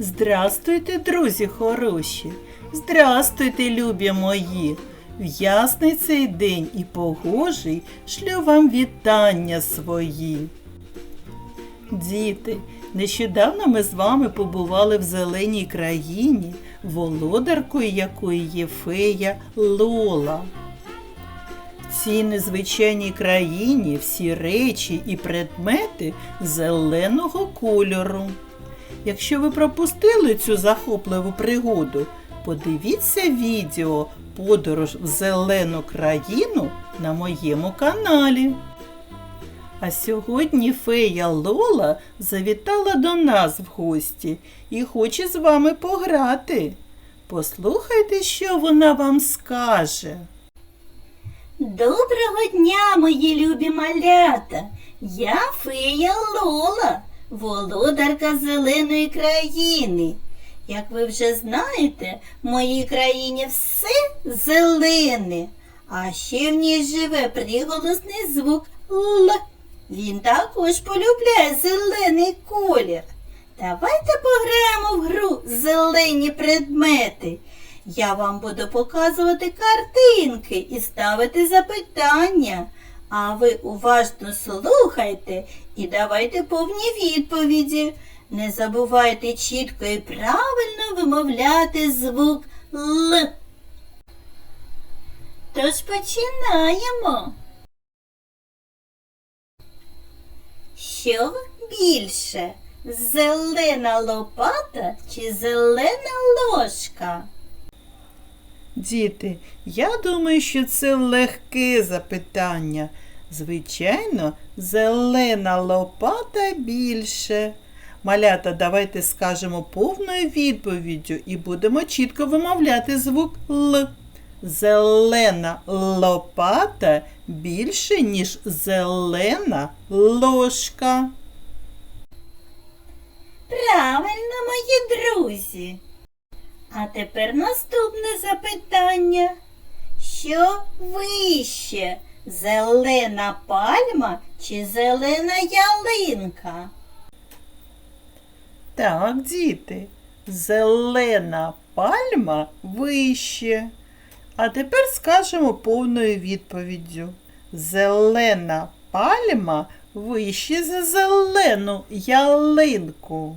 Здрастуйте, друзі хороші, здрастуйте, любі мої. В ясний цей день і погожий шлю вам вітання свої. Діти, нещодавно ми з вами побували в зеленій країні, володаркою якої є фея Лола. В цій незвичайній країні всі речі і предмети зеленого кольору. Якщо ви пропустили цю захопливу пригоду, подивіться відео Подорож в зелену країну на моєму каналі. А сьогодні фея Лола завітала до нас в гості і хоче з вами пограти. Послухайте, що вона вам скаже. Доброго дня, мої любі малята! Я фея Лола, володарка зеленої країни. Як ви вже знаєте, в моїй країні все зелене, а ще в ній живе приголосний звук Л. Він також полюбляє зелений колір. Давайте пограємо в гру зелені предмети. Я вам буду показувати картинки і ставити запитання. А ви уважно слухайте і давайте повні відповіді. Не забувайте чітко і правильно вимовляти звук Л. Тож починаємо. Що більше? Зелена лопата чи зелена ложка? Діти, я думаю, що це легке запитання. Звичайно, зелена лопата більше. Малята, давайте скажемо повною відповіддю і будемо чітко вимовляти звук Л. Зелена лопата більше, ніж зелена ложка. Правильно, мої друзі. А тепер наступне запитання. Що вище? Зелена пальма чи зелена ялинка? Так, діти, зелена пальма вище. А тепер скажемо повною відповіддю. Зелена пальма вище за зелену ялинку.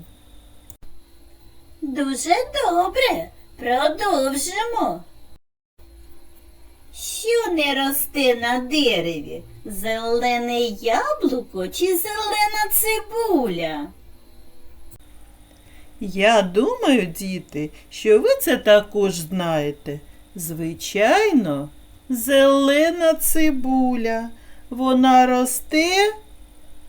Дуже добре. Продовжимо. Що не росте на дереві? Зелене яблуко чи зелена цибуля? Я думаю, діти, що ви це також знаєте. Звичайно, зелена цибуля. Вона росте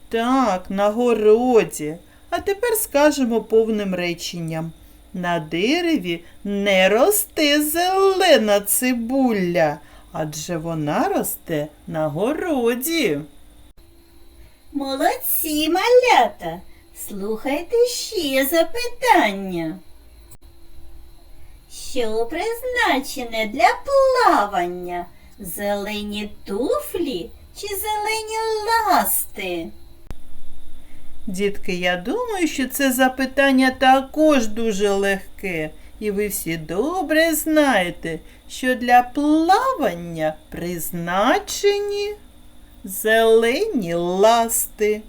так, на городі. А тепер скажемо повним реченням. На дереві не росте зелена цибуля, адже вона росте на городі. Молодці, малята. Слухайте ще запитання. Що призначене для плавання? Зелені туфлі чи зелені ласти? Дітки, я думаю, що це запитання також дуже легке, і ви всі добре знаєте, що для плавання призначені зелені ласти.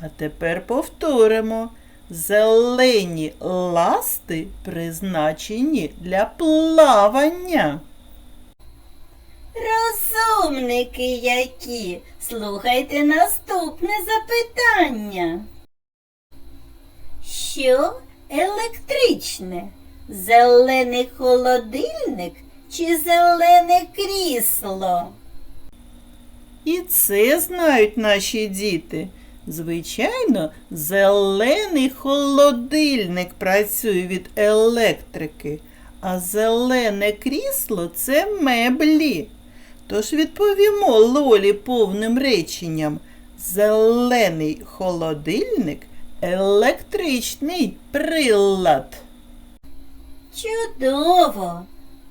А тепер повторимо. Зелені ласти призначені для плавання. Розумники які. Слухайте наступне запитання. Що електричне? Зелений холодильник чи зелене крісло? І це знають наші діти. Звичайно, зелений холодильник працює від електрики, а зелене крісло це меблі. Тож відповімо Лолі повним реченням. Зелений холодильник електричний прилад. Чудово!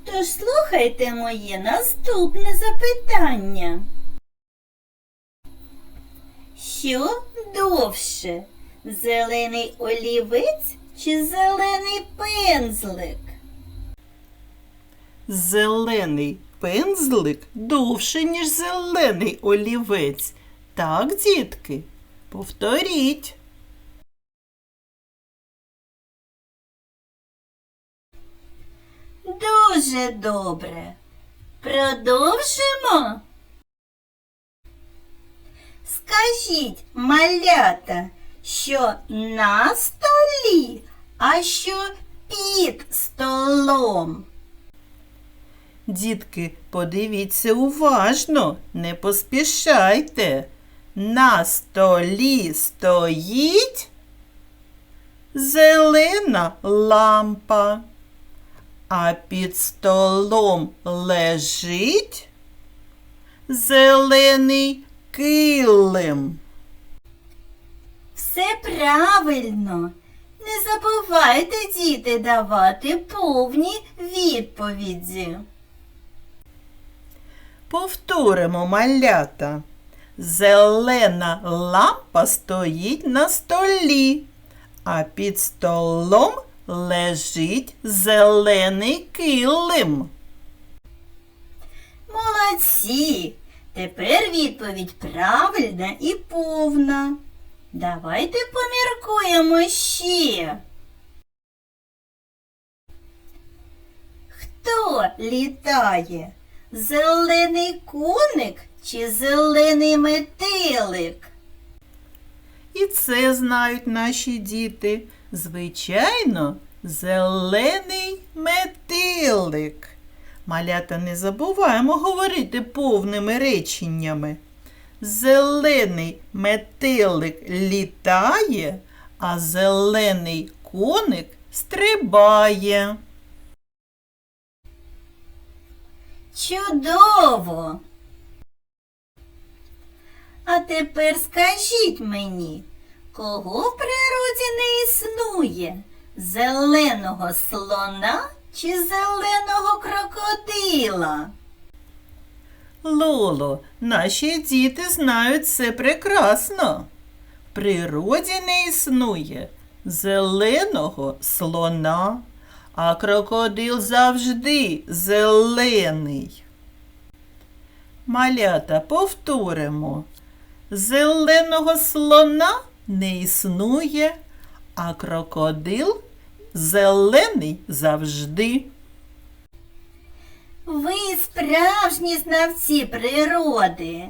Тож слухайте моє наступне запитання. Що довше? Зелений олівець чи зелений пензлик? Зелений пензлик довше, ніж зелений олівець. Так, дітки? Повторіть. Дуже добре. Продовжимо. Скажіть, малята, що на столі, а що під столом? Дітки, подивіться уважно, не поспішайте. На столі стоїть зелена лампа, а під столом лежить зелений килим. Все правильно. Не забувайте, діти, давати повні відповіді. Повторимо малята. Зелена лампа стоїть на столі, а під столом лежить зелений килим. Молодці! Тепер відповідь правильна і повна. Давайте поміркуємо ще. Хто літає? Зелений коник чи зелений метелик? І це знають наші діти. Звичайно, зелений метелик. Малята, не забуваємо говорити повними реченнями. Зелений метелик літає, а зелений коник стрибає. Чудово! А тепер скажіть мені, кого в природі не існує? Зеленого слона чи зеленого крокодила? Лоло, наші діти знають це прекрасно. В природі не існує зеленого слона, а крокодил завжди зелений. Малята, повторимо. Зеленого слона не існує, а крокодил зелений завжди. Ви справжні знавці природи.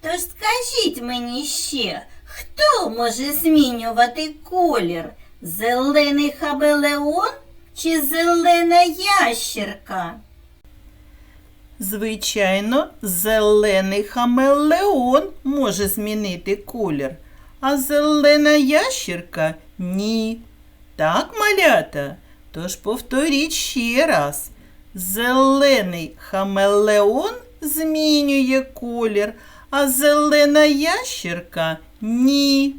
Тож скажіть мені ще, хто може змінювати колір? Зелений хабелеон чи зелена ящерка? Звичайно, зелений хамелеон може змінити колір, а зелена ящірка ні. Так, малята? Тож повторіть ще раз. Зелений хамелеон змінює колір, а зелена ящірка ні.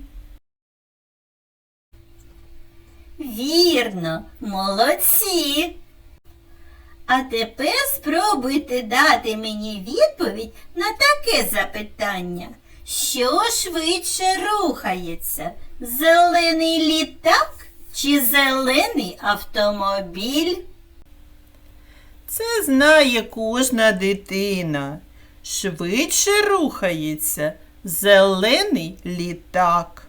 Вірно, молодці. А тепер спробуйте дати мені відповідь на таке запитання. Що швидше рухається? Зелений літак чи зелений автомобіль? Це знає кожна дитина. Швидше рухається зелений літак.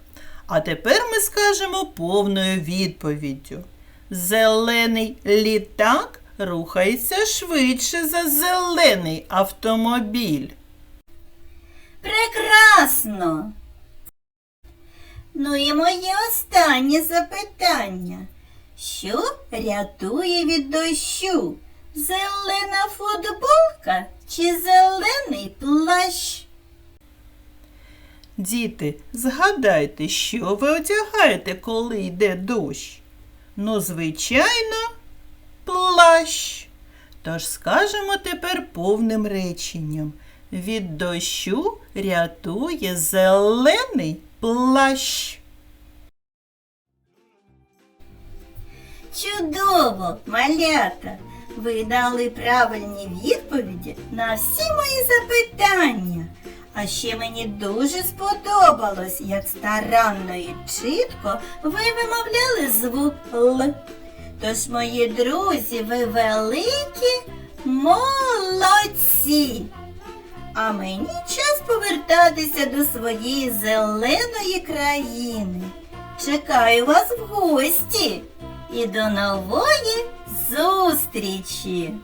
А тепер ми скажемо повною відповіддю. Зелений літак рухається швидше за зелений автомобіль. Прекрасно. Ну і моє останнє запитання. Що рятує від дощу? Зелена футболка чи зелений плащ? Діти, згадайте, що ви одягаєте, коли йде дощ? Ну, звичайно, плащ. Тож скажемо тепер повним реченням. Від дощу рятує зелений плащ. Чудово, малята! Ви дали правильні відповіді на всі мої запитання. А ще мені дуже сподобалось, як старанно і чітко ви вимовляли звук Л. Тож, мої друзі, ви великі молодці. А мені час повертатися до своєї зеленої країни. Чекаю вас в гості і до нової зустрічі!